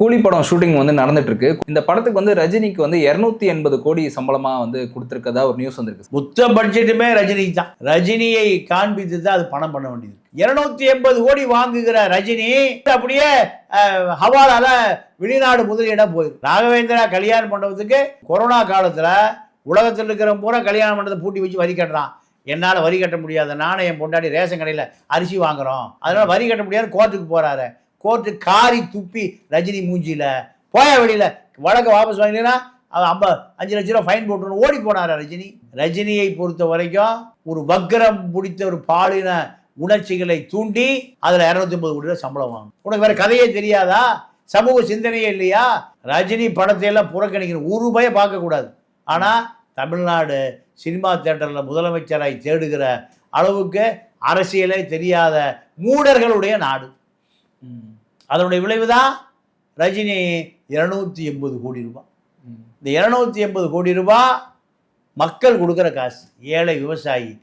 கூலி படம் ஷூட்டிங் வந்து நடந்துட்டு இருக்கு இந்த படத்துக்கு வந்து ரஜினிக்கு வந்து 280 எண்பது கோடி சம்பளமா வந்து கொடுத்துருக்கதா ஒரு நியூஸ் வந்திருக்கு. மொத்த பட்ஜெட்டுமே ரஜினிக்கு தான். ரஜினியை காண்பித்து தான் அது பணம் பண்ண வேண்டியது இருநூத்தி எண்பது கோடி வாங்குகிற ரஜினி அப்படியே ஹவாலால வெளிநாடு முதலீடா போயிருக்கு. ராகவேந்திரா கல்யாண மண்டபத்துக்கு கொரோனா காலத்துல உலகத்தில் இருக்கிற பூரா கல்யாண மண்டபத்தை பூட்டி வச்சு வரி கட்டுறான். என்னால் வரி கட்ட முடியாத. நானும் என் பொண்டாடி ரேஷன் கடையில் அரிசி வாங்குறோம். அதனால வரி கட்ட முடியாது கோர்ட்டுக்கு போறாரு. கோர்ட்டு காரி துப்பி ரஜினி மூஞ்சியில். போய வெளியில். வழக்க வாபஸ் வாங்கினா அவன் ஐம்ப அஞ்சு லட்ச ரூபா ஃபைன் போட்டுன்னு ஓடி போனார் ரஜினி? ரஜினியை பொறுத்த வரைக்கும் ஒரு வக்கரம் பிடித்த ஒரு பாலின உணர்ச்சிகளை தூண்டி அதில் இரநூத்தி ஐம்பது கோடி ரூபா சம்பளம் வாங்கும் உனக்கு வேற கதையே தெரியாதா? சமூக சிந்தனையே இல்லையா? ரஜினி படத்தை எல்லாம் புறக்கணிக்கணும் ஒரு ரூபாயை பார்க்கக்கூடாது. ஆனால் தமிழ்நாடு சினிமா தேட்டரில் முதலமைச்சராய் தேடுகிற அளவுக்கு அரசியலே தெரியாத மூடர்களுடைய நாடு. அதனுடைய விளைவு தான் ரஜினி இரநூத்தி எண்பது கோடி ரூபாய் இந்த இரநூத்தி எண்பது கோடி ரூபாய் மக்கள் கொடுக்குற காசு. ஏழை விவசாயி.